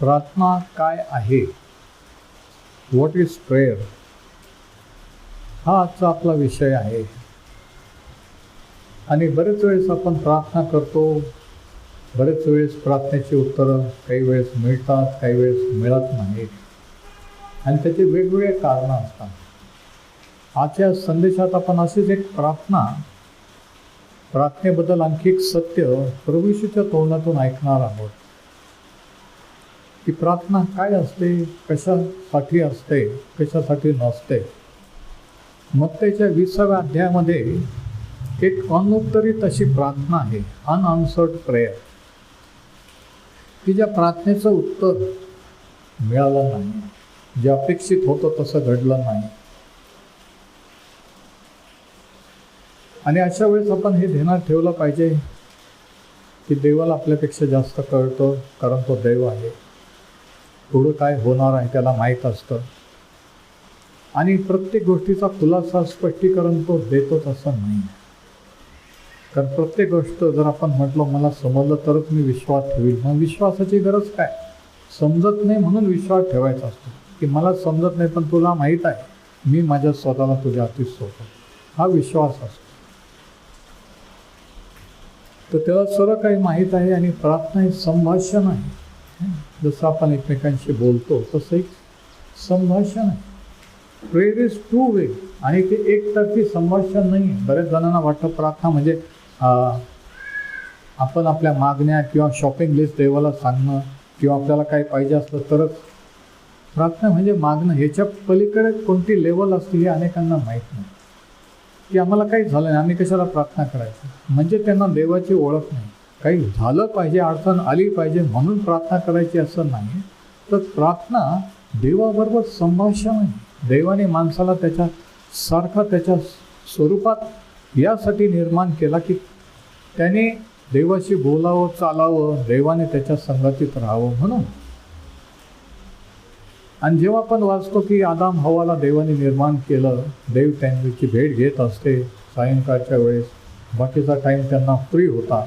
प्रार्थना काय आहे? व्हॉट इज प्रेयर हा आजचा आपला विषय आहे. आणि बरेच वेळेस आपण प्रार्थना करतो. बरेच वेळेस प्रार्थनेची उत्तरं काही वेळेस मिळतात काही वेळेस मिळत नाहीत आणि त्याचे वेगवेगळे कारणं असतात. आजच्या संदेशात आपण अशीच एक प्रार्थना प्रार्थनेबद्दल आणखी एक सत्य प्रभूशीच्या तोंडातून ऐकणार आहोत. ती प्रार्थना काय असते? कशासाठी असते? कशासाठी नसते? मग विसाव्या अध्यायामध्ये एक अनुत्तरित अशी प्रार्थना आहे. अनआन्सर्ड प्रेयर की ज्या प्रार्थनेचं उत्तर मिळालं नाही जे अपेक्षित होतं तसं घडलं नाही. आणि अशा वेळेस आपण हे ध्यानात ठेवलं पाहिजे की देवाला आपल्यापेक्षा जास्त कळतं कारण तो देव आहे. पुढं काय होणार आहे त्याला माहीत असतं. आणि प्रत्येक गोष्टीचा खुलासा स्पष्टीकरण तो देतोच असं नाही. कारण प्रत्येक गोष्ट जर आपण म्हटलं मला समजलं तरच मी विश्वास ठेवील मग विश्वासाची गरज काय? समजत नाही म्हणून विश्वास ठेवायचा असतो. की मला समजत नाही पण तुला माहीत आहे. मी माझ्या स्वतःला तुझ्या हाती सोडतो. हा विश्वास असतो. तर त्याला सर्व काही माहीत आहे आणि प्रार्थना हे संभाषण आहे. जसं आपण एकमेकांशी बोलतो तसं एक संभाषण आहे. प्रेयर इज टू वे आणि ते एकतर्फी संभाषण नाही बऱ्याच जणांना वाटतं प्रार्थना म्हणजे आपण आपल्या मागण्या किंवा शॉपिंग लिस्ट देवाला सांगणं किंवा आपल्याला काही पाहिजे असलं तरच. प्रार्थना म्हणजे मागणं. ह्याच्या पलीकडे कोणती लेवल असते हे अनेकांना माहीत नाही. की आम्हाला काही झालं नाही. आम्ही कशाला प्रार्थना करायची? म्हणजे त्यांना देवाची ओळख नाही. काही झालं पाहिजे अडचण आली पाहिजे म्हणून प्रार्थना करायची असं नाही. तर प्रार्थना देवाबरोबर संभाषण आहे. देवाने माणसाला त्याच्या सारखा त्याच्या स्वरूपात यासाठी निर्माण केला की त्याने देवाशी बोलावं चालावं देवाने त्याच्या संगतीत राहावं म्हणून. आणि जेव्हा आपण वाचतो की आदाम हवाला देवाने निर्माण केलं देव त्यांची भेट घेत असते. सायंकाळच्या वेळेस बाकीचा टाईम त्यांना फ्री होता.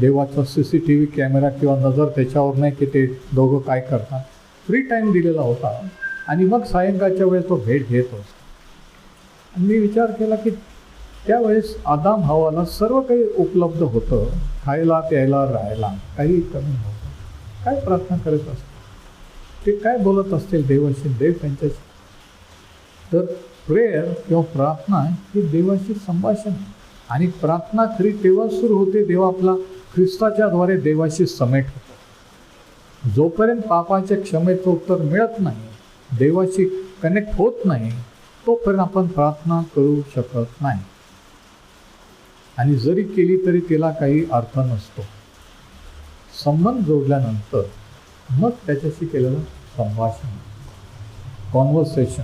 देवाचा C C T V camera किंवा नजर त्याच्यावर नाही की ते दोघं काय करतात. फ्री टाईम दिलेला होता. आणि मग सायंकाळच्या वेळेस तो भेट घेत असतो मी विचार केला की त्यावेळेस आदाम हवाला सर्व काही उपलब्ध होतं. खायला प्यायला राहायला काही कमी नव्हतं. काय प्रार्थना करत असतो? ते काय बोलत असतील देवाशी देव त्यांच्याशी? तर प्रेयर किंवा प्रार्थना ही देवाशी संभाषण. आणि प्रार्थना खरी तेव्हा सुरू होते तेव्हा आपला ख्रिस्ताच्या द्वारे देवाशी समेट होतो. जोपर्यंत पापाच्या क्षमेचं उत्तर मिळत नाही देवाशी कनेक्ट होत नाही तोपर्यंत आपण प्रार्थना करू शकत नाही. आणि जरी केली तरी तिला काही अर्थ नसतो. संबंध जोडल्यानंतर मग त्याच्याशी केलेलं संभाषण कॉन्व्हर्सेशन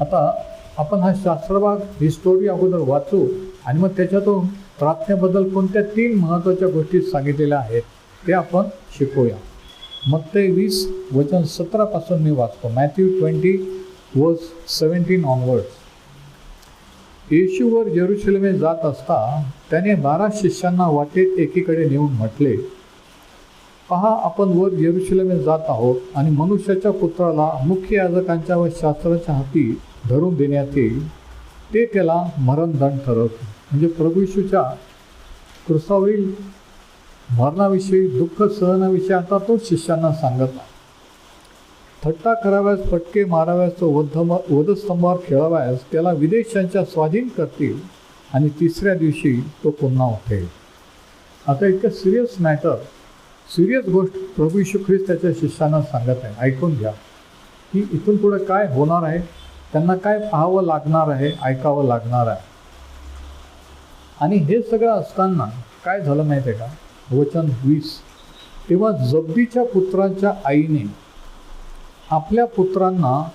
आता आपण हा शास्त्रभाग ही स्टोरी अगोदर वाचू आणि मग त्याच्यातून प्रार्थनेबद्दल कोणत्या तीन महत्त्वाच्या गोष्टी सांगितलेल्या आहेत ते आपण शिकूया. मग ते वीस वचन सतरापासून मी वाचतो. Matthew twenty verse seventeen onwards. येशूवर जेरुशलेमे जात असता त्याने बारा शिष्यांना वाटेत एकीकडे नेऊन म्हटले पहा आपण वर जेरुशलेमे जात आहोत आणि मनुष्याच्या पुत्राला मुख्य याजकांच्या व शास्त्राच्या हाती धरून देण्यात येईल. ते त्याला मरणदंड ठरवते म्हणजे प्रभू येशूच्या क्रुसावरील मरणाविषयी दुःख सहनाविषयी आता तो शिष्यांना सांगत नाही थट्टा कराव्यास फटके माराव्यास तो वधम वधस्तंभावर खेळाव्यास त्याला विदेशांच्या स्वाधीन करतील आणि तिसऱ्या दिवशी तो पुन्हा उठेल. आता इतकं सिरियस मॅटर सिरियस गोष्ट प्रभू यशू ख्रिस्त त्याच्या शिष्यांना सांगत आहे. ऐकून घ्या. की इथून पुढे काय होणार आहे? त्यांना काय पाहावं लागणार आहे? ऐकावं लागणार आहे? आणि हे सगळं असताना काय झालं माहिती आहे का? वचन वीस. तेव्हा जब्दीच्या पुत्रांच्या आईने आपल्या पुत्रांना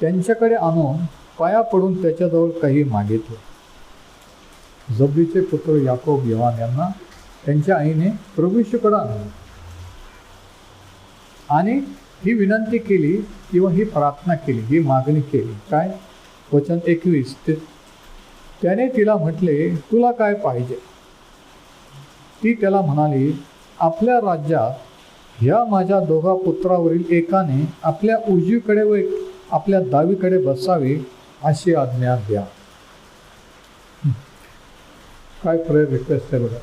त्यांच्याकडे आणून पाया पडून त्याच्याजवळ काही मागितले. जब्दीचे पुत्र याकोब यवान यांना त्यांच्या आईने प्रभूशीकडे आणलं आणि ही विनंती केली किंवा ही प्रार्थना केली ही मागणी केली. काय? वचन एकवीस ते त्याने तिला म्हटले तुला काय पाहिजे? ती त्याला म्हणाली आपल्या राज्यात ह्या माझ्या दोघा पुत्रावरील एकाने आपल्या उजवीकडे व एक आपल्या डावीकडे बसावे अशी आज्ञा द्या. काय प्रेयर रिक्वेस्ट आहे बघा.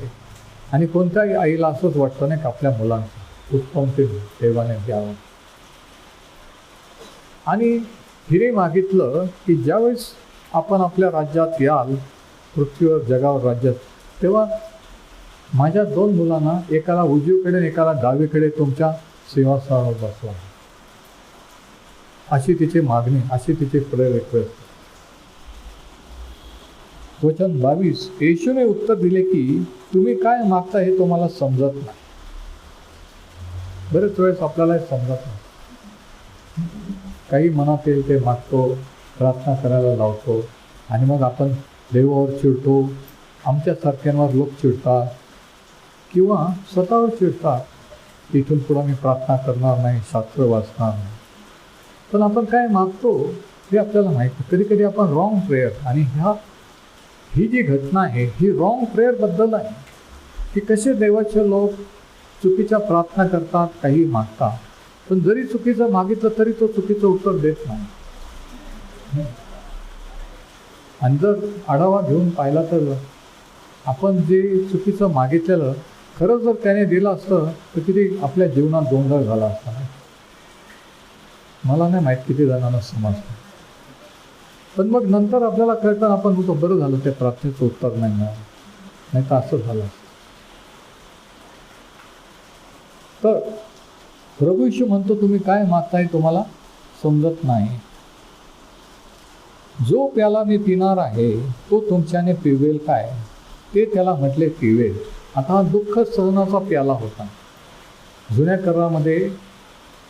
आणि कोणत्याही आईला असंच वाटतं नाही का आपल्या मुलांचं. उत्तम ते देवाने द्यावं. आणि हिरे मागितलं की ज्यावेळेस आपण आपल्या राज्यात याल पृथ्वीवर जगावर राज्यात. तेव्हा माझ्या दोन मुलांना एकाला उजवीकडे आणि एकाला डावीकडे तुमच्या सिंहासनावर बसवा. अशी तिची मागणी अशी तिची प्रेयर रिक्वेस्ट वचन बावीस. येशूने उत्तर दिले की तुम्ही काय मागता हे तुम्हाला समजत नाही. बरेच वेळेस आपल्याला समजत नाही. काही मनात येईल ते मागतो प्रार्थना करायला लावतो. आणि मग आपण देवावर चिडतो. आमच्यासारख्यांवर लोक चिडतात. किंवा स्वतःवर चिडतात. इथून पुढं मी प्रार्थना करणार नाही शास्त्र वाचणार नाही. पण आपण काय मागतो हे आपल्याला माहिती कधी कधी आपण रॉंग प्रेयर आणि ह्या ही जी घटना आहे ही रॉंग प्रेयरबद्दल आहे. की कसे देवाचे लोक चुकीच्या प्रार्थना करतात काही मागतात. पण जरी चुकीचं मागितलं तरी तो चुकीचं उत्तर देत नाही. आणि जर आढावा घेऊन पाहिला तर आपण जे चुकीचं मागितलेलं खरंच जर त्याने दिलं असतं तर किती आपल्या जीवनात गोंधळ झाला असता. मला नाही माहीत किती जणांना समजतं. पण मग नंतर आपल्याला कळतं आपण होतो बरं झालं त्या प्रार्थनेचं उत्तर नाही मिळालं. नाही तर असं झालं तर प्रभू म्हणतो तुम्ही काय मागताय तुम्हाला समजत नाही. जो प्याला मी पिणार आहे तो तुमच्याने पिवेल काय? ते त्याला म्हटले पिवेल आता हा दुःख सहनाचा प्याला होता. जुन्या करामध्ये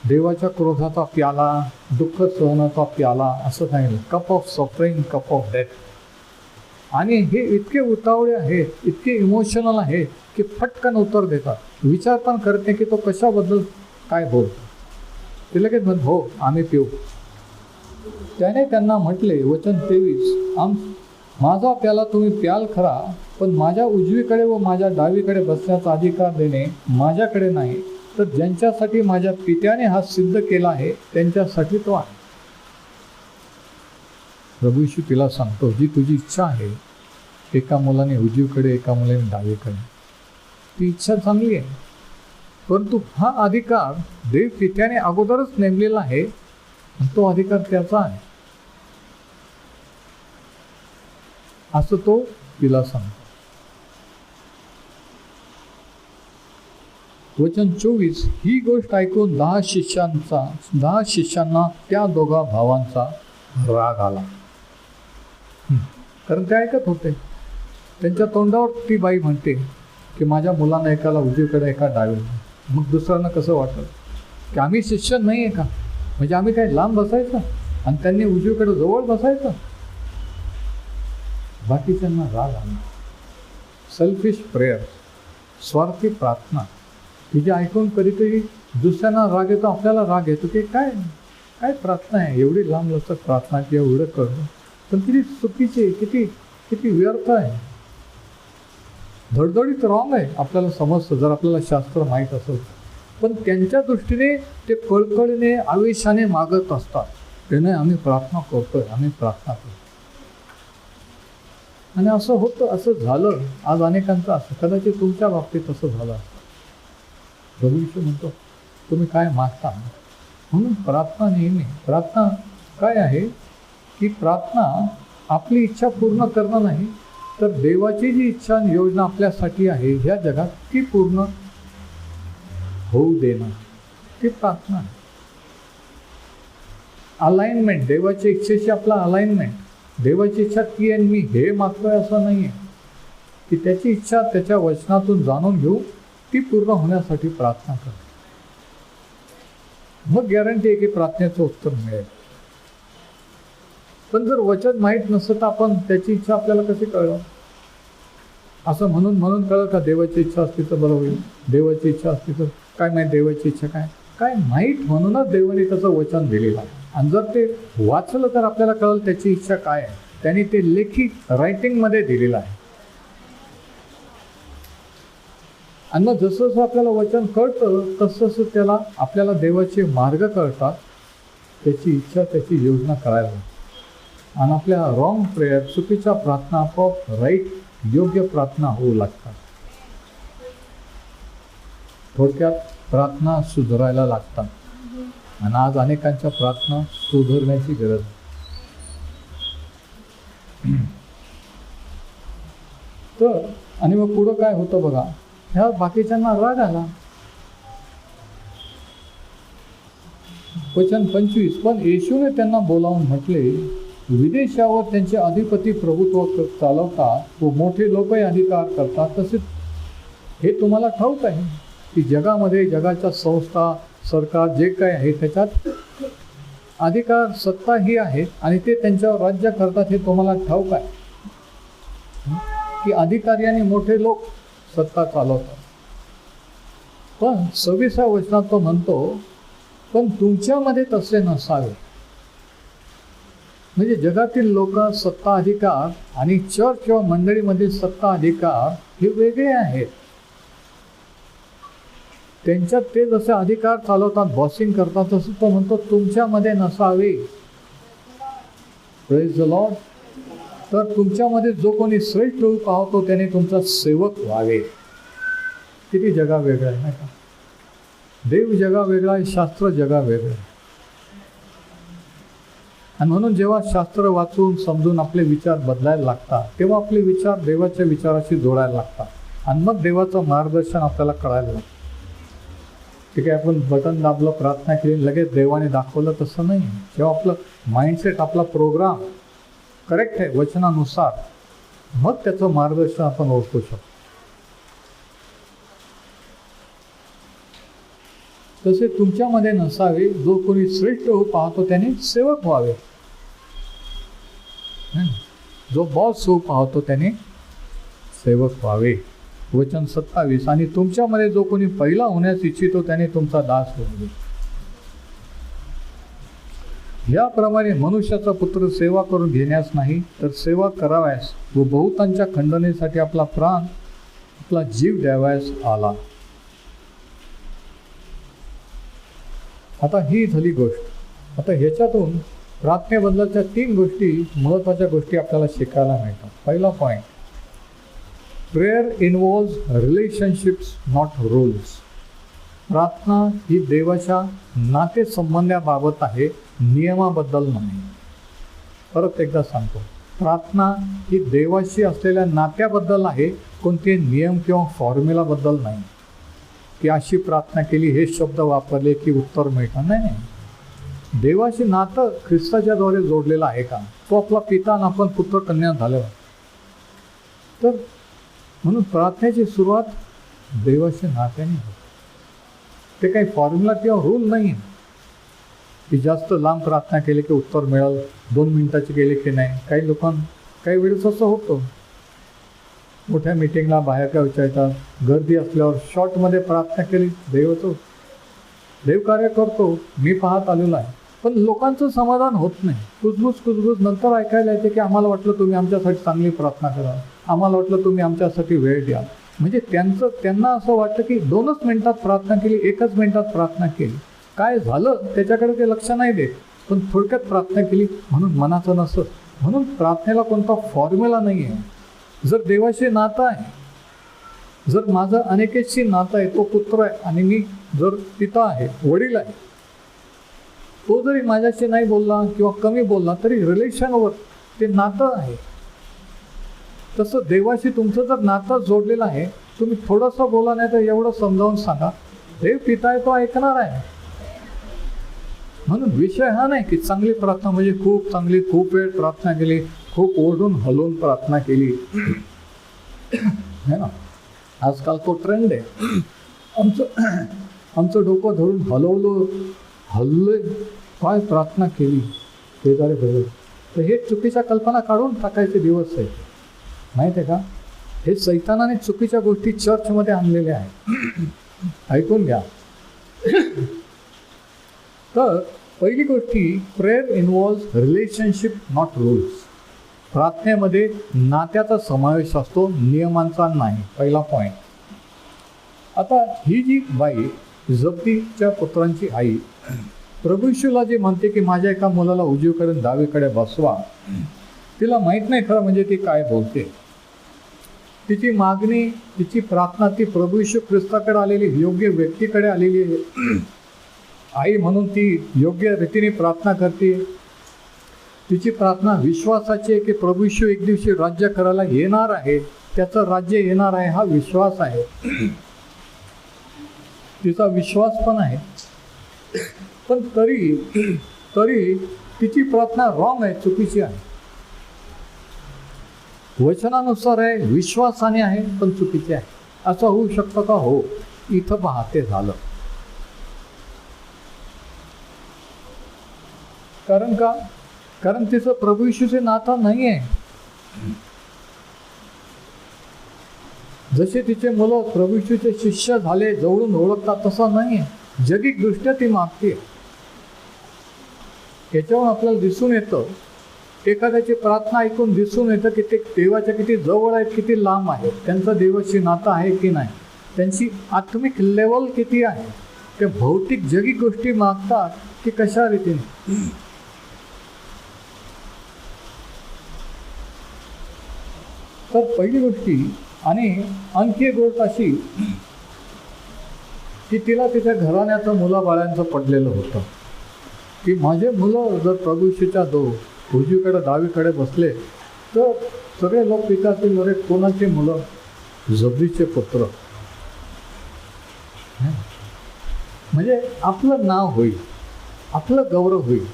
देवाच्या क्रोधाचा प्याला दुःख सहनाचा प्याला असं सांगितलं. Cup of suffering cup of death आणि हे इतके उतावळे आहेत इतके इमोशनल आहेत की फटकन उत्तर देतात. विचार पण करते की तो कशाबद्दल काय बोलतो. ते लगेच म्हणत हो आम्ही पिऊ. त्याने त्यांना म्हटले वचन तेवीस. आम माझा प्याला तुम्ही प्याल खरा पण माझ्या उजवीकडे व माझ्या डावीकडे बसण्याचा अधिकार देणे माझ्याकडे नाही. तर ज्यांच्यासाठी माझ्या पित्याने हा सिद्ध केला आहे त्यांच्यासाठी तो आहे. प्रभूशी तिला सांगतो जी तुझी इच्छा आहे एका मुलाने उजवीकडे एका मुलाने डावीकडे. ती इच्छा चांगली आहे परंतु हा अधिकार देव पित्याने अगोदरच नेमलेला आहे तो अधिकार त्याचा आहे. असं तो तिला सांगतो. वचन चोवीस ही गोष्ट ऐकून दहा शिष्यांचा दहा शिष्यांना त्या दोघा भावांचा राग आला. कारण ते ऐकत होते. त्यांच्या तोंडावर ती बाई म्हणते की माझ्या मुलांना एकाला उजवीकडे एका डावे मग दुसऱ्यांना कसं वाटलं? की आम्ही शिष्य नाही आहे का? म्हणजे आम्ही काय लांब बसायचं आणि त्यांनी उजवीकडे जवळ बसायचं? बाकीच्यांना राग आला. सेल्फिश प्रेयर स्वार्थी प्रार्थना. की जे ऐकून कधीतरी दुसऱ्यांना राग येतो आपल्याला राग येतो की काय? काय प्रार्थना आहे? एवढी लांब लचक प्रार्थना की एवढं करणं पण किती चुकीची आहे किती किती व्यर्थ आहे. धडधडीत रॉंग आहे आपल्याला समजतं. जर आपल्याला शास्त्र माहीत असेल पण त्यांच्या दृष्टीने ते कळकळीने आवेशाने मागत असतात. त्याने आम्ही प्रार्थना करतोय आम्ही प्रार्थना करतो आणि असं होतं असं झालं. आज अनेकांचं असं कदाचित तुमच्या बाबतीत असं झालं असतं. भविष्य म्हणतो तुम्ही काय मागता? म्हणून प्रार्थना नेहमी प्रार्थना काय आहे? की प्रार्थना आपली इच्छा पूर्ण करणं नाही तर देवाची जी इच्छा आणि योजना आपल्यासाठी आहे ह्या जगात ती पूर्ण होऊ देणं ती प्रार्थना आहे. अलाइनमेंट देवाच्या इच्छेशी आपला अलाइनमेंट देवाची इच्छा ती आणि मी हे मागतोय असं नाही आहे की त्याची इच्छा त्याच्या वचनातून जाणून घेऊ ती पूर्ण होण्यासाठी प्रार्थना कर मग गॅरंटी आहे की प्रार्थनेचं उत्तर मिळेल. पण जर वचन माहीत नसतं तर आपण त्याची इच्छा आपल्याला कशी कळलं? असं म्हणून म्हणून कळलं का देवाची इच्छा असती तर बरं होईल. देवाची इच्छा असती तर काय माहीत देवाची इच्छा काय? काय माहीत म्हणूनच देवाने त्याचं वचन दिलेलं आहे. आणि जर ते वाचलं तर आपल्याला कळलं त्याची इच्छा काय आहे. त्यांनी ते लेखी रायटिंगमध्ये दिलेलं आहे. आणि मग जसं जसं आपल्याला वचन कळतं तसं तसं त्याला आपल्याला देवाचे मार्ग कळतात. त्याची इच्छा त्याची योजना करायला लागते. आणि आपल्या रॉंग प्रेयर चुकीच्या प्रार्थना आपोआप राईट योग्य प्रार्थना होऊ लागतात. थोडक्यात प्रार्थना सुधारायला लागतात. आणि आज अनेकांच्या प्रार्थना सुधारण्याची गरज. आहे. तर आणि मग पुढं काय होतं बघा? ह्या बाकीच्यांना राग आला. वचन पंचवीस. पण येशूने त्यांना बोलावून म्हटले विदेशावर त्यांचे अधिपती प्रभुत्व चालवतात व मोठे लोकही अधिकार करतात. तसेच हे तुम्हाला ठाऊक आहे. की जगामध्ये जगाच्या संस्था सरकार जे काय आहे त्याच्यात अधिकार सत्ता ही आहे आणि ते त्यांच्यावर राज्य करतात हे तुम्हाला ठाऊक आहे. की अधिकारी आणि मोठे लोक सत्ता चालवतात. पण सव्वीसा वचनात तो म्हणतो पण तुमच्यामध्ये तसे नसावे. म्हणजे जगातील लोक सत्ता अधिकार आणि चर्च किंवा मंडळीमधील सत्ता अधिकार हे वेगळे आहेत. त्यांच्यात ते जसे अधिकार चालवतात बॉसिंग करतात तसं तो म्हणतो तुमच्यामध्ये नसावे. प्रेज द लॉर्ड तर तुमच्यामध्ये जो कोणी श्रेष्ठ होऊ पाहतो त्याने तुमचा सेवक व्हावे. किती जगा वेगळा आहे नाही का? देव जगा वेगळा आहे शास्त्र जगा वेगळं आहे. आणि म्हणून जेव्हा शास्त्र वाचून समजून आपले विचार बदलायला लागतात तेव्हा आपले विचार देवाच्या विचाराशी जोडायला लागतात. आणि मग देवाचं मार्गदर्शन आपल्याला कळायला लागतं. ठीक आहे आपण बटन दाबलं प्रार्थना केली लगेच देवाने दाखवलं तसं नाही. जेव्हा आपलं माइंडसेट आपला प्रोग्राम करेक्ट आहे वचनानुसार मग त्याचं मार्गदर्शन आपण ओळखू शकतो. तसे तुमच्यामध्ये नसावे जो कोणी श्रेष्ठ हो पाहतो त्याने सेवक व्हावे. जो बॉस हो पाहतो त्याने सेवक व्हावे. वचन सत्तावीस. आणि तुमच्यामध्ये जो कोणी पहिला होण्यास इच्छितो त्याने तुमचा दास होऊ याप्रमाणे मनुष्याचा पुत्र सेवा करून घेण्यास नाही तर सेवा कराव्यास व बहुतांच्या खंडनेसाठी आपला प्राण आपला जीव द्यावयास आला. आता ही झाली गोष्ट. आता ह्याच्यातून प्रार्थनेबद्दलच्या तीन गोष्टी महत्त्वाच्या गोष्टी आपल्याला शिकायला मिळतात. पहिला point prayer involve relationships not roles प्रार्थना ही देवाच्या नातेसंबंधाबाबत आहे नियमाबद्दल नाही. परत एकदा सांगतो. प्रार्थना ही देवाशी असलेल्या नात्याबद्दल आहे कोणते नियम किंवा फॉर्म्युलाबद्दल नाही. की अशी प्रार्थना केली हे शब्द वापरले की उत्तर मिळतं? नाही देवाशी नातं ख्रिस्ताच्याद्वारे जोडलेलं आहे का? तो आपला पिता आणि आपण पुत्र कन्या झालं तर म्हणून प्रार्थनेची सुरुवात देवाच्या नात्याने होते. ते काही फॉर्म्युला किंवा रूल नाही की जास्त लांब प्रार्थना केली की उत्तर मिळाल दोन मिनटाची केली की नाही काही लोकां काही वेळेस असं होतं. मोठ्या मिटिंगला बाहेर काय विचारतात गर्दी असल्यावर शॉर्टमध्ये प्रार्थना केली देवाचं देव कार्य करतो मी पाहत आलेलो आहे. पण लोकांचं समाधान होत नाही. कुजबूज कुजबूज नंतर ऐकायला येते की आम्हाला वाटलं तुम्ही आमच्यासाठी चांगली प्रार्थना करा आम्हाला वाटलं तुम्ही आमच्यासाठी वेळ द्या म्हणजे त्यांचं त्यांना असं वाटतं की दोनच मिनटात प्रार्थना केली एकच मिनटात प्रार्थना केली. काय झालं त्याच्याकडे ते लक्ष नाही देत. पण थोडक्यात प्रार्थना केली म्हणून मनाचं नसतं. म्हणून प्रार्थनेला कोणता फॉर्म्युला नाही आहे जर देवाशी नातं आहे जर माझं अनेकेशी नातं आहे तो पुत्र आहे आणि मी जर पिता आहे वडील आहे तो जरी माझ्याशी नाही बोलला किंवा कमी बोलला तरी रिलेशनवर ते नातं आहे. तसं देवाशी तुमचं जर नातं जोडलेलं आहे तुम्ही थोडंसं बोला नाही तर एवढं समजावून सांगा. देव पिता आहे तो ऐकणार आहे. म्हणून विषय हा नाही की चांगली प्रार्थना म्हणजे खूप चांगली खूप वेळ प्रार्थना केली खूप ओढून हलवून प्रार्थना केली. है ना? आजकाल तो ट्रेंड आहे. आमचं आमचं डोकं धरून हलवलं हल्लय. काय प्रार्थना केली? ते जरा तर हे चुकीच्या कल्पना काढून टाकायचे दिवस आहे माहीत आहे का? हे सैतानाने चुकीच्या गोष्टी चर्चमध्ये आणलेल्या आहेत. ऐकून घ्या. तर पहिली गोष्टी prayer involve relationship not rules प्रार्थनेमध्ये नात्याचा समावेश असतो नियमांचा नाही. पहिला पॉईंट आता ही जी बाई जप्तीच्या पुत्रांची आई प्रभूशूला जे म्हणते की माझ्या एका मुलाला उजवीकडे डावीकडे बसवा. तिला माहीत नाही खरं म्हणजे ती काय बोलते. तिची मागणी तिची प्रार्थना ती प्रभू येशू ख्रिस्ताकडे आलेली योग्य व्यक्तीकडे आलेली आहे. आई म्हणून ती योग्य रीतीने प्रार्थना करते. तिची प्रार्थना विश्वासाची आहे की प्रभू येशू एक दिवशी राज्य करायला येणार आहे. त्याचं राज्य येणार आहे हा विश्वास आहे. तिचा विश्वास पण आहे. पण तरी तरी तिची प्रार्थना रॉंग आहे चुकीची आहे. वचनानुसार आहे विश्वासाने आहे पण चुकीचे आहे. असं होऊ शकतं का? हो. इथं पहा ते झालं. कारण का? कारण तिचं प्रभू येशूचे नातं नाही आहे जसे तिचे मुलं प्रभू शिष्य झाले जवळून ओळखतात तसं नाही आहे जगिकदृष्ट्या ती मागते याच्यावर आपल्याला दिसून येतं एखाद्याची प्रार्थना ऐकून दिसून येतं की ते देवाच्या किती जवळ आहेत किती लांब आहेत त्यांचं देवाशी नातं आहे की नाही त्यांची आत्मिक लेवल किती आहे ते भौतिक जगी गोष्टी मागतात की कशा रीतीने? तर पहिली गोष्टी आणि आणखी एक गोष्ट अशी की तिला तिच्या घराण्याचं मुलाबाळ्यांचं पडलेलं होतं. की माझे मुलं जर प्रभूशीच्या दो उजवीकडे डावीकडे बसले तर सगळे लोक पिकातील अरे कोणाचे मुलं? जबरीचे पुत्र. म्हणजे आपलं नाव होईल आपलं गौरव होईल.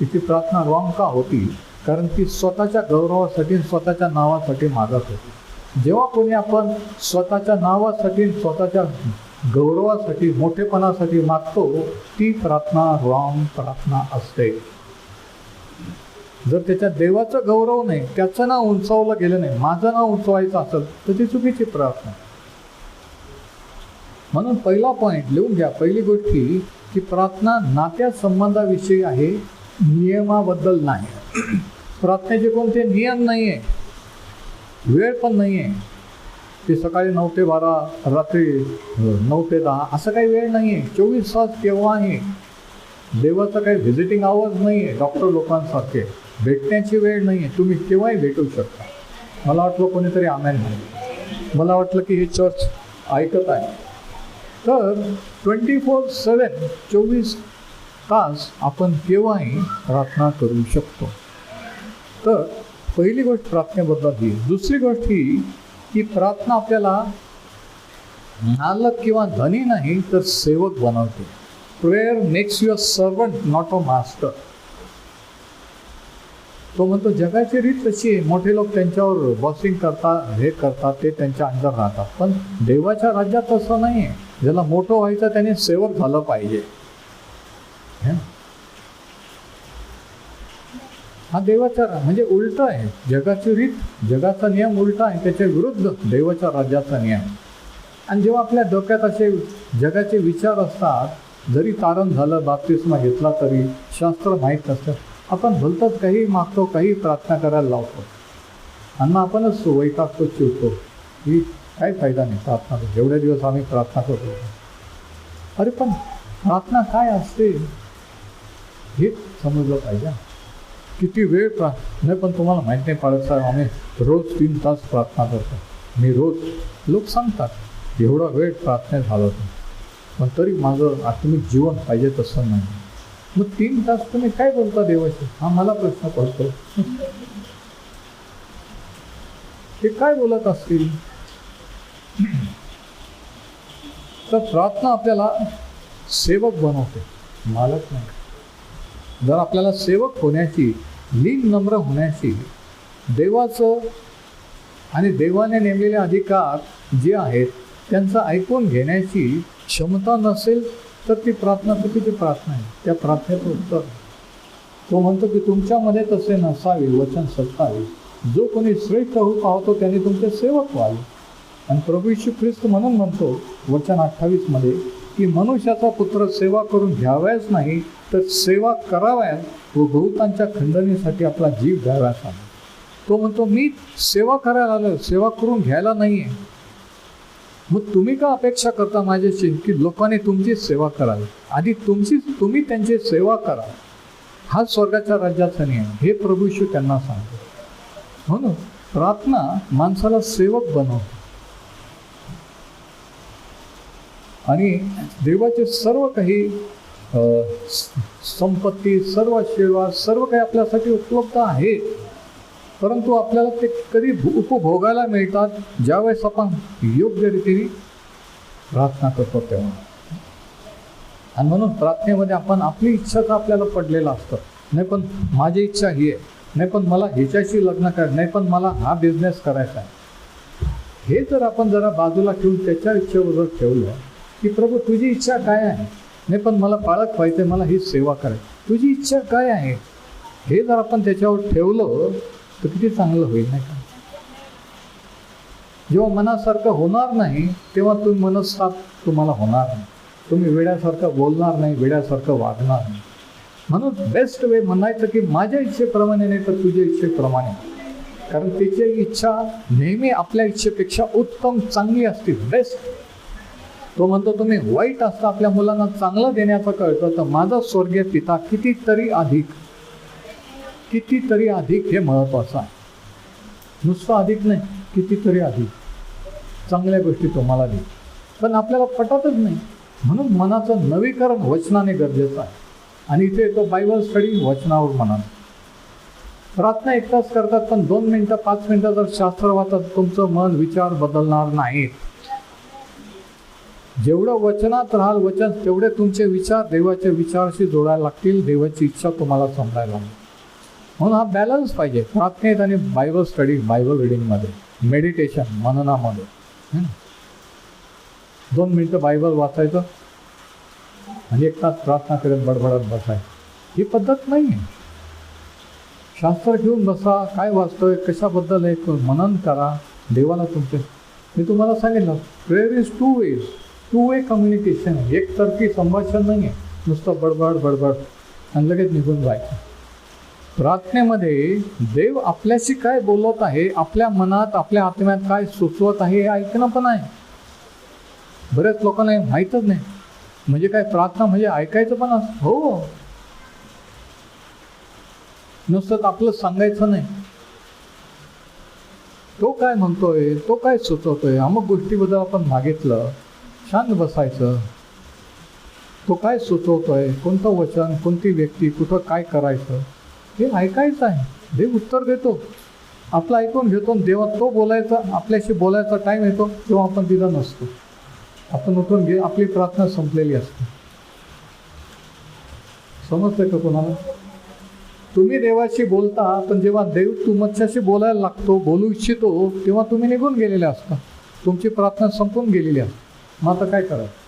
तिची प्रार्थना रॉंग का होती? कारण ती स्वतःच्या गौरवासाठी स्वतःच्या नावासाठी मागत होती. जेव्हा कोणी आपण स्वतःच्या नावासाठी स्वतःच्या गौरवासाठी मोठेपणासाठी मागतो ती प्रार्थना रॉंग प्रार्थना असते. जर त्याच्या देवाचं गौरव नाही त्याचं नाव उंचावलं गेलं नाही माझं नाव उंचवायचं असेल तर ती चुकीची प्रार्थना. म्हणून पहिला पॉईंट लिहून घ्या. पहिली गोष्ट ही की प्रार्थना नात्या संबंधाविषयी आहे नियमाबद्दल नाही. प्रार्थनेचे कोणते नियम नाही आहे वेळ पण नाही आहे ते सकाळी नऊ ते बारा रात्री नऊ ते दहा असं काही वेळ नाही आहे चोवीस तास केव्हा आहे देवाचं काही व्हिजिटिंग आवर्स नाही आहे डॉक्टर लोकांसारखे. भेटण्याची वेळ नाही आहे तुम्ही केव्हाही भेटू शकता. मला वाटलं कोणीतरी आमेन नाही मला वाटलं की हे चर्च ऐकत आहे. तर ट्वेंटी फोर सेवन चोवीस तास आपण केव्हाही प्रार्थना करू शकतो. तर पहिली गोष्ट प्रार्थनेबद्दल ही. दुसरी गोष्ट ही की प्रार्थना आपल्याला नालक किंवा धनी नाही तर सेवक बनवते. Prayer makes your servant not a master तो म्हणतो जगाची रीत तशी आहे? मोठे लोक त्यांच्यावर बॉसिंग करतात हे करतात ते त्यांच्या अंडर राहतात. पण देवाच्या राज्यात तसं नाही आहे ज्याला मोठं व्हायचं त्याने सेवक झालं पाहिजे. हा देवाचा रा- म्हणजे उलट आहे. जगाची रीत जगाचा नियम उलटा आहे. त्याच्या विरुद्ध देवाच्या राज्याचा नियम. आणि जेव्हा आपल्या डोक्यात असे जगाचे विचार असतात जरी तारण झालं बाप्तिस्मा घेतला तरी शास्त्र माहीत नसतं आपण भलतंच काही मागतो काही प्रार्थना करायला लावतो. आणि आपणच वैतागतो चिवतो ही काही फायदा नाही प्रार्थना करून. एवढे दिवस आम्ही प्रार्थना करतो. अरे पण प्रार्थना काय असते? हे समजलं पाहिजे. किती वेळ प्रा नाही पण तुम्हाला माहीत नाही पाडत साहेब आम्ही रोज तीन तास प्रार्थना करतो. मी रोज लोक सांगतात एवढा वेळ प्रार्थनेत घालवतो पण तरी माझं आत्मिक जीवन पाहिजे तसं नाही. मग तीन तास तुम्ही काय बोलता देवाशी? हा मला प्रश्न पडतो. ते काय बोलत असतील? तर प्रार्थना आपल्याला सेवक बनवते मालक नाही. जर आपल्याला सेवक होण्याची लीन नम्र होण्याची देवाचं आणि देवाने नेमलेले अधिकार जे आहेत त्यांचं ऐकून घेण्याची क्षमता नसेल तर ती प्रार्थना चुकीची प्रार्थना आहे. त्या प्रार्थनेचं उत्तर तो म्हणतो की तुमच्यामध्ये तसे नसावे वचन सत्तावे जो कोणी श्रेष्ठ होऊ पाहतो त्याने तुमचे सेवक व्हावे. आणि प्रभू ख्रिस्त म्हणून म्हणतो वचन अठ्ठावीसमध्ये की मनुष्याचा पुत्र सेवा करून घ्यावयाच नाही तर सेवा कराव्यात व बहुतांच्या खंडणीसाठी आपला जीव द्याव्यास आला तो म्हणतो मी सेवा करायला आलो सेवा करून घ्यायला नाही आहे मग तुम्ही का अपेक्षा करता माझ्याशी की लोकांनी तुमची सेवा करावी? आधी तुमची तुम्ही त्यांची सेवा करा. हा स्वर्गाच्या राज्याचा नियम. हे प्रभूशी त्यांना सांगतो म्हणून प्रार्थना माणसाला सेवक बनवते. आणि देवाचे सर्व काही संपत्ती सर्व सेवा सर्व काही आपल्यासाठी उपलब्ध आहे. परंतु आपल्याला ते कधी भो- उपभोगायला मिळतात ज्यावेळेस आपण योग्य रीतीने प्रार्थना करतो तेव्हा. आणि म्हणून प्रार्थनेमध्ये आपण आपली इच्छा तर आपल्याला पडलेलं असतं. नाही पण माझी इच्छा ही आहे. नाही पण मला ह्याच्याशी लग्न कर नाही पण मला हा बिझनेस करायचा आहे. हे जर आपण जरा बाजूला ठेवून त्याच्या इच्छेबरोबर ठेवलं की प्रभू तुझी इच्छा काय आहे? नाही पण मला पाळक व्हायचं मला ही सेवा करायची. तुझी इच्छा काय आहे? हे जर आपण त्याच्यावर ठेवलं तर किती चांगलं होईल नाही का? जेव्हा मनासारखं होणार नाही तेव्हा तुम्ही मनस्ताप तुम्हाला होणार नाही. तुम्ही वेड्यासारखं बोलणार नाही वेड्यासारखं वागणार नाही. म्हणून बेस्ट वे म्हणायचं की माझ्या इच्छेप्रमाणे नाही तर तुझ्या इच्छेप्रमाणे. कारण त्याची इच्छा नेहमी आपल्या इच्छेपेक्षा उत्तम चांगली असते बेस्ट तो म्हणतो तुम्ही वाईट असता आपल्या मुलांना चांगलं देण्याचं कळतं तर माझा स्वर्गीय पिता कितीतरी अधिक कितीतरी अधिक हे महत्त्वाचं आहे. नुसतं अधिक नाही कितीतरी अधिक. चांगल्या गोष्टी तुम्हाला दे पण आपल्याला पटतच नाही. म्हणून मनाचं नवीकरण वचनाने गरजेचं आहे. आणि इथे येतो बायबल स्टडी वचनावर मनाने. प्रार्थना एक तास करतात पण दोन मिनटं पाच मिनटं जर शास्त्र वाचत तुमचं मन विचार बदलणार नाहीत जेवढं वचनात राहाल वचन तेवढे तुमचे विचार देवाच्या विचाराशी जोडायला लागतील देवाची इच्छा तुम्हाला समजायला लागेल. म्हणून हा बॅलन्स पाहिजे. प्रार्थनेत आणि बायबल स्टडी बायबल रिडिंगमध्ये मेडिटेशन मननामध्ये. दोन मिनटं बायबल वाचायचं आणि एक तास प्रार्थना करत बडबडत बसायचं ही पद्धत नाही आहे शास्त्र घेऊन बसा काय वाचतोय कशाबद्दल एक मनन करा. देवाला तुमचे मी तुम्हाला सांगितलं prayer is two ways two way communication आहे एकतर्फी संभाषण नाही आहे नुसतं बडबड बडबड आणि लगेच निघून जायचं. प्रार्थनेमध्ये देव आपल्याशी काय बोलत आहे आपल्या मनात आपल्या आत्म्यात काय सुचवत आहे हे ऐकणं पण आहे. बऱ्याच लोकांना हे माहीतच नाही. म्हणजे काय प्रार्थना म्हणजे ऐकायचं पण असं हो. नुसतं आपलं सांगायचं नाही. तो काय म्हणतोय तो काय सुचवतोय अमुक गोष्टीबद्दल आपण मागितलं शांत बसायचं. तो काय सुचवतोय कोणतं वचन कोणती व्यक्ती कुठं काय करायचं. हे ऐकायचं आहे. देव उत्तर देतो. आपलं ऐकून घेतो आणि देवा तो बोलायचा आपल्याशी बोलायचा टाईम येतो तेव्हा आपण तिथं नसतो. आपण उठून घे आपली प्रार्थना संपलेली असते. समजतंय का कोणाला? तुम्ही देवाशी बोलता पण जेव्हा देव तुमच्याशी बोलायला लागतो बोलू इच्छितो तेव्हा तुम्ही निघून गेलेले असता. तुमची प्रार्थना संपून गेलेली असते. मग आता काय करायचं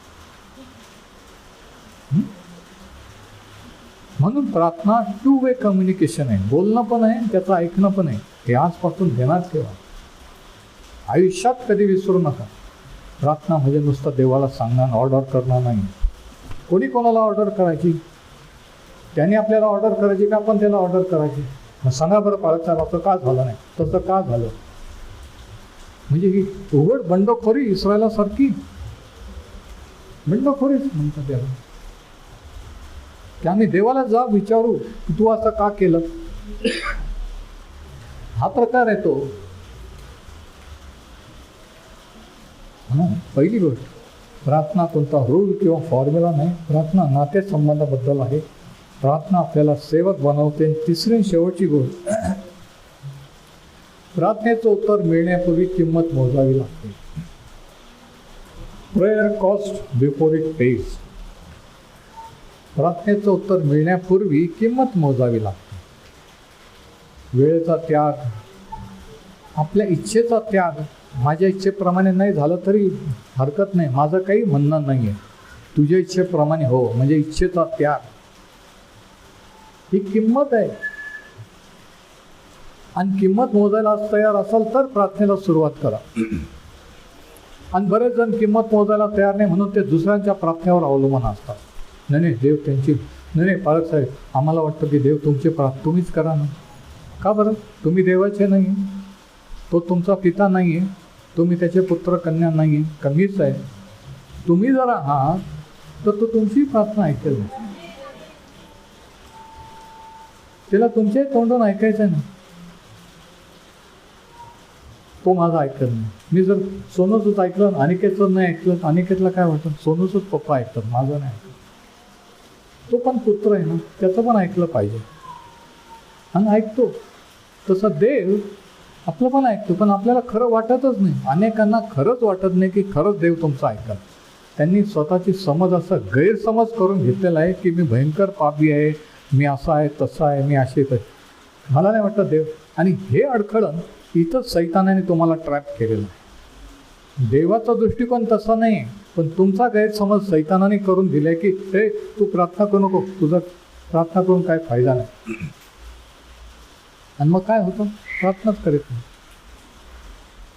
म्हणून प्रार्थना टू वे कम्युनिकेशन आहे. बोलणं पण आहे आणि त्याचं ऐकणं पण आहे. हे आजपासून ध्यानात ठेवा. आयुष्यात कधी विसरू नका. प्रार्थना म्हणजे नुसतं देवाला सांगणं ऑर्डर करणं नाही. कोणी कोणाला ऑर्डर करायची? त्याने आपल्याला ऑर्डर करायची का आपण त्याला ऑर्डर करायची? मग सांगा बरं पाळत असं का झालं नाही? तसं का झालं? म्हणजे ही उघड बंडखोरी इस्रायलासारखी. बंडखोरीच म्हणतात त्याला. की आम्ही देवाला जा विचारू की तू असं का केलं? हा प्रकार येतो म्हणून पहिली गोष्ट प्रार्थना कोणता रूल किंवा फॉर्म्युला नाही. प्रार्थना नातेसंबंधाबद्दल आहे. प्रार्थना आपल्याला सेवक बनवते. आणि तिसरी शेवटची गोष्ट प्रार्थनेचं उत्तर मिळण्यापूर्वी किंमत मोजावी लागते. Prayer cost before it pays प्रार्थनेचं उत्तर मिळण्यापूर्वी किंमत मोजावी लागते. वेळेचा त्याग आपल्या इच्छेचा त्याग माझ्या इच्छेप्रमाणे नाही झालं तरी हरकत नाही माझं काही म्हणणं नाही आहे तुझ्या इच्छेप्रमाणे हो म्हणजे इच्छेचा त्याग. ही किंमत आहे. आणि किंमत मोजायला तयार असाल तर प्रार्थनेला सुरुवात करा. आणि बरेच जण किंमत मोजायला तयार नाही म्हणून ते दुसऱ्यांच्या प्रार्थनेवर अवलंबून असतात. नाही नाही देव त्यांची. नाही नाही पालक साहेब आम्हाला वाटतं की देव तुमचे प्रार्थ तुम्हीच करा ना. का बरं? तुम्ही देवाचे नाही तो तुमचा पिता नाही आहे तुम्ही त्याचे पुत्र कन्या नाही आहे कमीच आहे? तुम्ही जर आहात तर तो तुमची प्रार्थना ऐकेल. त्याला तुमच्याही तोंडून ऐकायचं आहे ना. तो माझा ऐकत नाही. मी जर सोनूचंच ऐकलं अनिकेतचं नाही ऐकलं अनिकेतला काय वाटतं? सोनूचंच पप्पा ऐकतात माझं नाही. तो पण पुत्र आहे ना त्याचं पण ऐकलं पाहिजे. आणि ऐकतो. तसं देव आपलं पण ऐकतो पण आपल्याला खरं वाटतच नाही. अनेकांना खरंच वाटत नाही की खरंच देव तुमचं ऐकत त्यांनी स्वतःची समज असं गैरसमज करून घेतलेला आहे की मी भयंकर पापी आहे मी असा आहे तसा आहे मी असे तर मला नाही वाटतं देव. आणि हे अडखळण इथंच सैतानाने तुम्हाला ट्रॅप केलेलं आहे. देवाचा दृष्टिकोन तसा नाही पण तुमचा गैरसमज सैतानाने करून दिलाय की हे तू प्रार्थना करू नको तुझं प्रार्थना करून काय फायदा नाही. आणि मग काय होतं? प्रार्थनाच करीत नाही.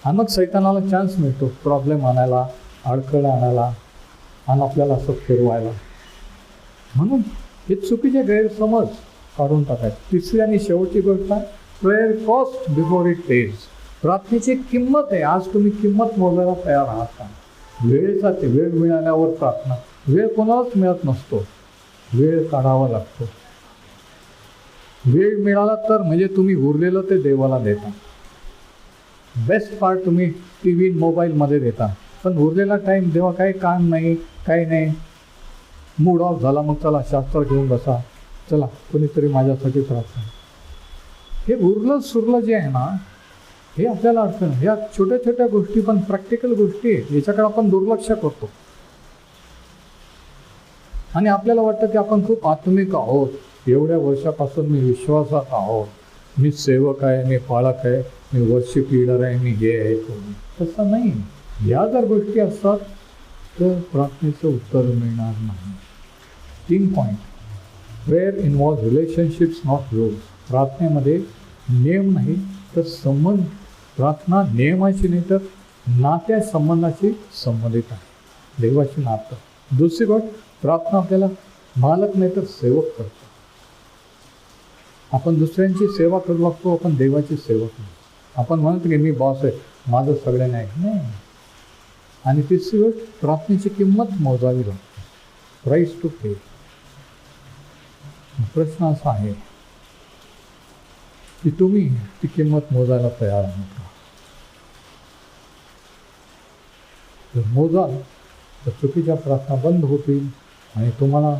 आणि मग सैतानाला चान्स मिळतो प्रॉब्लेम आणायला अडखळा आणायला आणि आपल्याला असं फिरवायला. म्हणून हे चुकीचे गैरसमज काढून टाकायचे. तिसरी आणि शेवटची गोष्ट prayer cost before it test प्रार्थनेची किंमत आहे. आज तुम्ही किंमत मोजायला तयार आहात का? वेळेचा ते वेळ मिळाल्यावर प्रार्थना. वेळ कोणालाच मिळत नसतो. वेळ काढावा लागतो. वेळ मिळाला तर म्हणजे तुम्ही उरलेलं ते देवाला देता. बेस्ट पार्ट तुम्ही टी व्ही मोबाईलमध्ये देता. पण उरलेला टाईम देवा काही काम नाही काही नाही. मूड ऑफ झाला मग चला शास्त्र घेऊन बसा. चला कोणीतरी माझ्यासाठी प्रार्थना. हे उरलं सुरलं जे आहे ना हे आपल्याला अडचण ह्या छोट्या छोट्या गोष्टी पण प्रॅक्टिकल गोष्टी आहे याच्याकडे आपण दुर्लक्ष करतो. आणि आपल्याला वाटतं की आपण खूप आत्मिक आहोत. एवढ्या वर्षापासून मी विश्वासात आहोत. मी सेवक आहे मी पाळक आहे मी वर्शिप लीडर आहे मी हे आहे तसं नाही. या जर गोष्टी असतात तर प्रार्थनेचं उत्तर मिळणार नाही. तीन point where involve relationships not rules प्रार्थनेमध्ये नियम नाही तर संबंध प्रार्थना नियमाची नाही तर नात्या संबंधाशी संबंधित आहे. देवाची नातं दुसरी गोष्ट प्रार्थना आपल्याला मालक नाही तर सेवक करतो. आपण दुसऱ्यांची सेवा करू लागतो आपण देवाची सेवक नाही आपण म्हणतो की मी बॉस आहे माझं सगळ्या नाही नाही. आणि तिसरी गोष्ट प्रार्थनेची किंमत मोजावी लागते. प्राईस टू पे प्रश्न असा आहे की तुम्ही ती किंमत मोजायला तयार आहात का जर मोजाल तर चुकीच्या प्रार्थना बंद होतील आणि तुम्हाला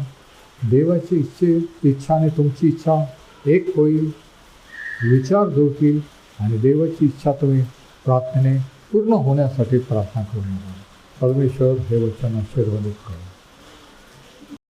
देवाची इच्छे इच्छा आणि तुमची इच्छा एक होईल. विचार जुळतील आणि देवाची इच्छा तुम्ही प्रार्थनेने पूर्ण होण्यासाठी प्रार्थना करू परमेश्वर हे वचन आशीर्वादित करू.